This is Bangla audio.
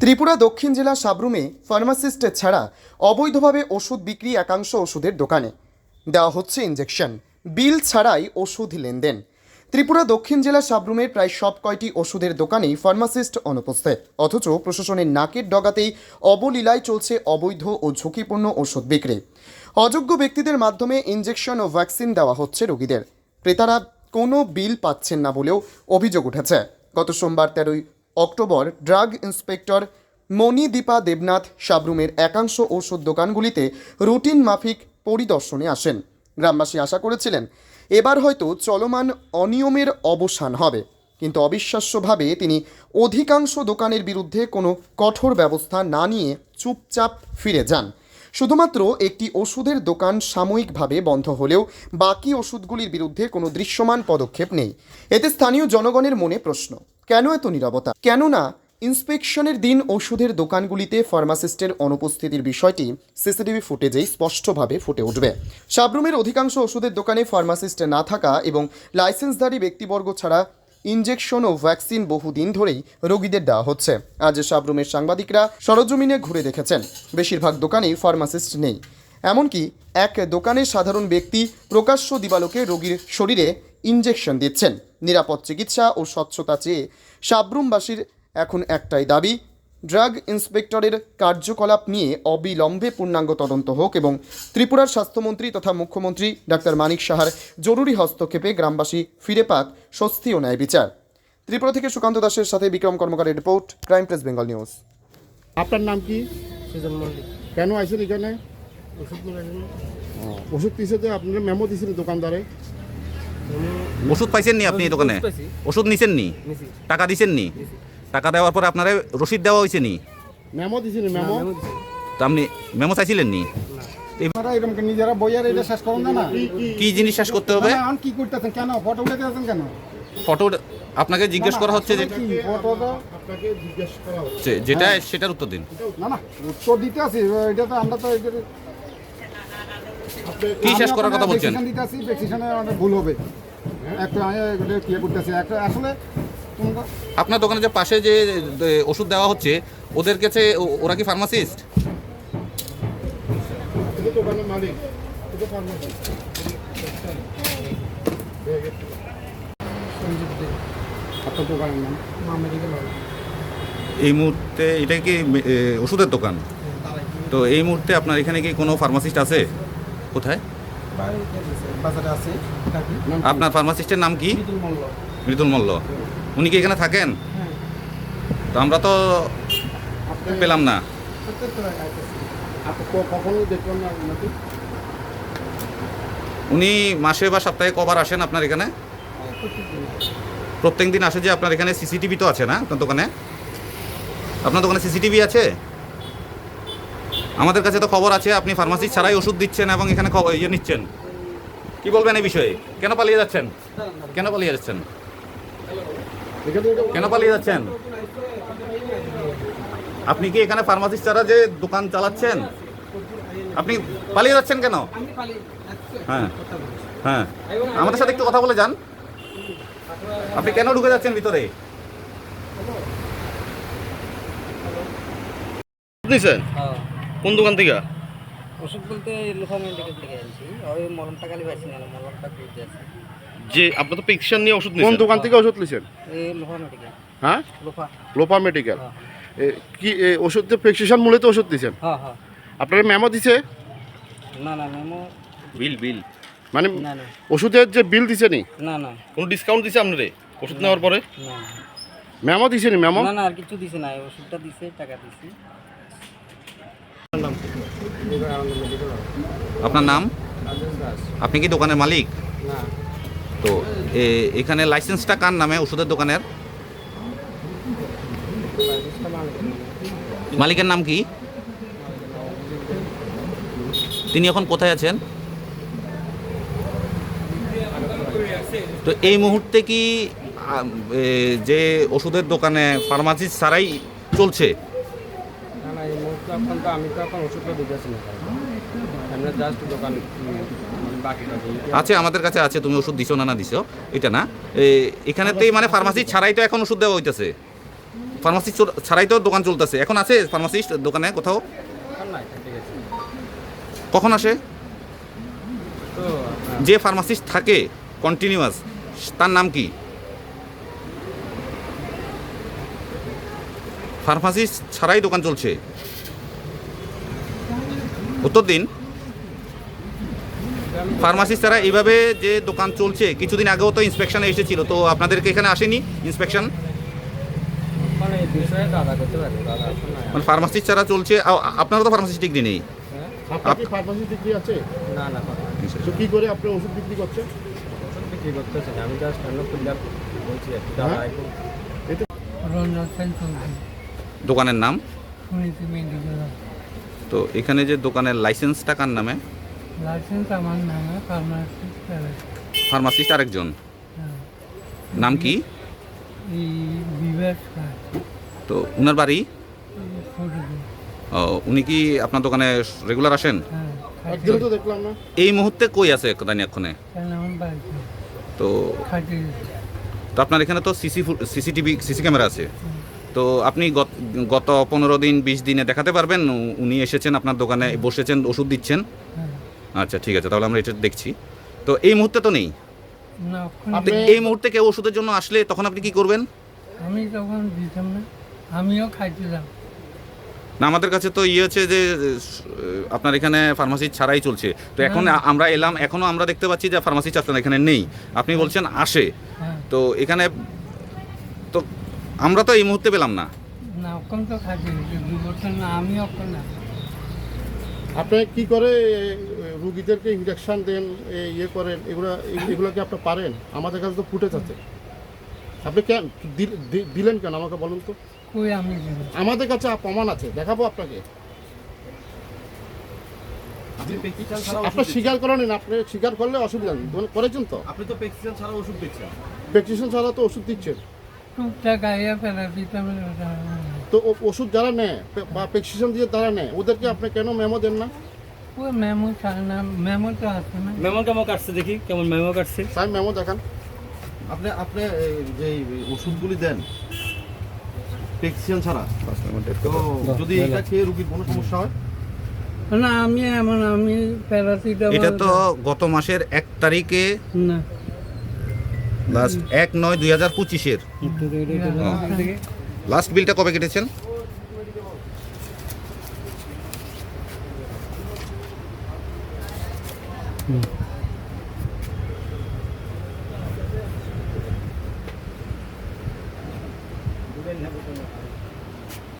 ত্রিপুরা দক্ষিণ জেলা সাবরুমে ফার্মাসিস্টের ছাড়া অবৈধভাবে ওষুধ বিক্রি একাংশ ওষুধের দোকানে। দেওয়া হচ্ছে ইঞ্জেকশন বিল ছাড়াই ওষুধ লেনদেন। ত্রিপুরা দক্ষিণ জেলা সাবরুমের প্রায় সব কয়টি ওষুধের দোকানেই ফার্মাসিস্ট অনুপস্থিত। অথচ প্রশাসনের নাকের ডগাতেই অবলীলায় চলছে অবৈধ ও ঝুঁকিপূর্ণ ওষুধ বিক্রি। অযোগ্য ব্যক্তিদের মাধ্যমে ইঞ্জেকশন ও ভ্যাকসিন দেওয়া হচ্ছে রোগীদের। ক্রেতারা কোনো বিল পাচ্ছেন না বলেও অভিযোগ উঠেছে। গত সোমবার তেরোই October drug inspector Manidipa Debnath সাবরুমের একাংশ ওষুধ দোকানগুলিতে রুটিন মাফিক পরিদর্শনে আসেন। গ্রামবাসী আশা করেছিলেন, এবার হয়তো চলমান অনিয়মের অবসান হবে। কিন্তু অবিশ্বাস্যভাবে তিনি অধিকাংশ দোকানের বিরুদ্ধে কোনো কঠোর ব্যবস্থা না নিয়ে চুপচাপ ফিরে যান। শুধুমাত্র একটি ওষুধের দোকান সাময়িকভাবে বন্ধ হলেও বাকি ওষুধগুলির বিরুদ্ধে কোনো দৃশ্যমান পদক্ষেপ নেই। এতে স্থানীয় জনগণের মনে প্রশ্ন। কেন এত নিরবতা? কেননা, ইন্সপেকশনের দিন ওষুধের দোকানগুলিতে ফার্মাসিস্টের অনুপস্থিতির বিষয়টি সিসিটিভি ফুটেজেই স্পষ্টভাবে ফুটে উঠবে। সাবরুমের অধিকাংশ ওষুধের দোকানে ফার্মাসিস্ট না থাকা এবং লাইসেন্সধারী ব্যক্তিবর্গ ছাড়া ইনজেকশন ও ভ্যাকসিন বহুদিন ধরেই রোগীদের দেওয়া হচ্ছে। আজ সাবরুমের সাংবাদিকরা সরজমিনে ঘুরে দেখেছেন। বেশিরভাগ দোকানেই ফার্মাসিস্ট নেই। এমনকি এক দোকানের সাধারণ ব্যক্তি প্রকাশ্য দিবালোকে রোগীর শরীরে ইনজেকশন দিচ্ছেন। নিরাপদ চিকিৎসা ও স্বচ্ছতা চেয়ে সাবরুমবাসীর এখন একটাই দাবি ড্রাগ ইন্সপেক্টরের কার্যকলাপ নিয়ে অবিলম্বে পূর্ণাঙ্গ তদন্ত হোক এবং ত্রিপুরার স্বাস্থ্যমন্ত্রী তথা মুখ্যমন্ত্রী ডাক্তার মানিক সাহার জরুরি হস্তক্ষেপে গ্রামবাসী ফিরে পাক স্বস্তি ও ন্যায় বিচার। ত্রিপুরা থেকে সুকান্ত দাসের সাথে Bikram কর্মকারের report Crime Press Bengal News. আপনার নাম কি? সুজন মল্লিক। কেন আইসেন এখানে? ওষুধ যে আপনার মেমো দিয়েছেন দোকানদারে। ওষুধ পাইছেন নি আপনি এই দোকানে? ওষুধ। নিছেন নি টাকা দিছেন নি টাকা দেওয়ার পরে আপনারা রসিদ দেওয়া হয়েছে নি মেমো দিয়েছেন না, মেমো তো আপনি মেমো চাইছিলেন নি। নিজেরা বইয়ার এটা শেষ করুন না কি জিনিস শেষ করতে হবে? কি করতেছেন? কেন? ফটো কেন? ফটো আপনাকে জিজ্ঞেস করা হচ্ছে যে কি ফটো তো আপনাকে জিজ্ঞেস করা হচ্ছে। যেটা সেটার উত্তর দিন। না না উত্তর দিতে আছি এটা তো আমরা তো কি শেষ করার কথা বলছেন? প্রেসক্রিপশনে ভুল হবে। একটা আমি এটা কি করতেছি। একটা আসলে আপনার দোকানে যে পাশে যে ওষুধ দেওয়া হচ্ছে ওদের কাছে ও- ওরা কি ফার্মাসিস্ট দোকানের মালিক। এটা আপনার দোকানের নাম? মা মেডিকেল এই মুহূর্তে এটা কি ওষুধের দোকান? তো এই মুহূর্তে আপনার এখানে কি কোনো ফার্মাসিস্ট আছে? কোথায়? আপনার ফার্মাসিস্টের নাম কি? মৃদুল মল্ল। উনি কি এখানে থাকেন? হ্যাঁ। তো আমরা তো পেলাম না। উনি মাসে বা সপ্তাহে কবার আসেন আপনার এখানে? প্রত্যেক দিন আসে যে আপনার এখানে সিসিটিভি তো আছে না আপনার দোকানে? আপনার দোকানে সিসিটিভি আছে? আমাদের কাছে তো খবর আছে, আপনি ফার্মাসি ছাড়াই ওষুধ দিচ্ছেন এবং এখানে ইয়ে নিচ্ছেন। কি বলবেন এই বিষয়ে? কেন পালিয়ে যাচ্ছেন? কেন পালিয়ে যাচ্ছেন? কেন পালিয়ে যাচ্ছেন? আপনি কি এখানে ফার্মাসি ছাড়া যে দোকান চালাচ্ছেন? আপনি পালিয়ে যাচ্ছেন কেন? হ্যাঁ হ্যাঁ। আমাদের সাথে একটু কথা বলে যান। আপনি কেন ঢুকে যাচ্ছেন ভিতরে? নিছেন হ্যাঁ। কোন দোকান থেকে? ওষুধ বলতে লোফা মেডিকেল থেকে আনছি। ওই মলমটা খালি পাইছি না মলমটা খুঁজতে আছে যে আপনার তো প্রেসক্রিপশন নিয়ে ওষুধ কোন দোকান থেকে ওষুধ লিছেন এই লোফা মেডিকেল হ্যাঁ? লোফা। লোপা মেডিকেল হ্যাঁ। কি এ, ওষুধ যে প্রেসক্রিপশন মূল্যে তো ওষুধ দিছেন হ্যাঁ হ্যাঁ। আপনার মেমো দিছে? না না মেমো বিল বিল মানে না না। ওষুধের যে বিল দিছে নি? না না। কোনো ডিসকাউন্ট দিছে আপনারে? ওষুধ নেওয়ার পরে? না। মেমো দিছে নি মেমো না না আর কিছু দিছে না। এই ওষুধটা দিছে টাকা দিছি। আপনার নাম? আপনি কি দোকানের মালিক? তো এখানে লাইসেন্সটা কার নামে? ওষুধের দোকানের? মালিকের নাম কি? তিনি এখন কোথায় আছেন? তো এই মুহূর্তে কি যে ওষুধের দোকানে ফার্মাসি ছাড়াই চলছে? না এই মুহূর্তে এখন তো আমি তো এখন ওষুধটা দিতেছি না আমরা জাস্ট দোকান আছে আমাদের কাছে আছে তুমি ওষুধ দিছো না না দিছো এটা না। এখানেতেই মানে ফার্মাসি ছাড়াই তো এখন ওষুধ দেওয়া হইতেছে। ফার্মাসি ছাড়াই তো দোকান চলতেছে। এখন আছে ফার্মাসিস্ট দোকানে কোথাও? কখন আসে? যে ফার্মাসিস্ট থাকে কন্টিনিউয়াস তার নাম কি? ফার্মাসিস্ট ছাড়াই দোকান চলছে। উত্তর দিন ফার্মাসিস্ট ছাড়া এইভাবে যে দোকান চলছে কিছুদিন আগেও তো ইন্সপেকশনে এসেছিল তো আপনাদেরকে এখানে আসেনি ইন্সপেকশন মানে এই বিষয়ে দাদা করতে পারে দাদা এখন নাই মানে ফার্মাসিস্ট ছাড়া চলছে আ- আপনারও তো ফার্মাসিস্ট ডিগ্রি নেই? আপনার কি ডিগ্রি আছে? না না কথা নাই। তো কি করে আপনি ওষুধ বিক্রি করছেন? বিক্রি আমি জাস্ট অন্য বলছি হ্যাঁ? দোকানের নাম? তো এখানে যে দোকানের লাইসেন্সটা কার নামে? লাইসেন্স আমার নামে ফার্মাসিস্ট ফার্মাসিস্ট আরেকজন? নাম কি? বিবেক তো উনার বাড়ি? ও, উনি কি আপনার দোকানে রেগুলার আসেন? হ্যাঁ তো দেখলাম না। এই মুহূর্তে কই আছে বাড়িতে। তো তো আপনার এখানে তো সিসি সিসিটিভি সিসি ক্যামেরা আছে। তো আপনি গত- গত পনেরো দিন বিশ দিনে দেখাতে পারবেন উনি এসেছেন আপনার দোকানে বসেছেন ওষুধ দিচ্ছেন। হ্যাঁ। আচ্ছা ঠিক আছে তাহলে আমরা এটা দেখছি। তো এই মুহূর্তে তো নেই? না ওখানে তো এই মুহূর্তে কেউ ওষুধের জন্য আসলে তখন আপনি কি করবেন? আমি তখন দিতাম না আমিও খাইছিলাম। না আমাদের কাছে তো ইয়ে হচ্ছে যে আপনার এখানে ফার্মাসি ছাড়াই চলছে। তো এখন আমরা এলাম এখনও আমরা দেখতে পাচ্ছি যে ফার্মাসি আপনার এখানে নেই। আপনি বলছেন আসে। হ্যাঁ। তো এখানে আমরা তো এই মুহূর্তে পেলাম না। না ওখান তো না আমি না আপনি কি করে রুগীদেরকে ইঞ্জেকশন দেন এ, ইয়ে করেন এগুলো এগুলো কি আপনি পারেন? আমাদের কাছে তো ফুটেজ আছে। আপনি কেন দিল- দি- দিলেন কেন আমাকে বলুন তো? কই আমি আমাদের কাছে প্রমাণ আছে দেখাবো আপনাকে। আপনি স্বীকার করেন আপনি স্বীকার করলে অসুবিধা নেই। করেছেন তো? আপনি তো প্রেসক্রিপশন ছাড়া ওষুধ দিচ্ছেন। প্রেসক্রিপশন ছাড়া তো ওষুধ দিচ্ছেন। টুকটাক আইয়া ফেলা তো ও- ওষুধ যারা নেয় বা প্রেসক্রিপশন দিয়ে তারা নেয় ওদেরকে আপনি কেন মেমো দেন না? ওই মেমো চায় না মেমো তো আছে না। মেমো কেমন কাটছে দেখি কেমন মেমো কাটছে? স্যার মেমো দেখান। আপনি আপনি যে ওষুধগুলি দেন প্রেসক্রিপশন ছাড়া তো যদি এটা খেয়ে রুগীর কোনো সমস্যা হয়? না আমি এমন আমি প্যারাসিটামল এটা তো গত মাসের এক তারিখে না। লাস্ট এক নয় দুই হাজার পঁচিশের। লাস্ট বিলটা কবে কেটেছেন?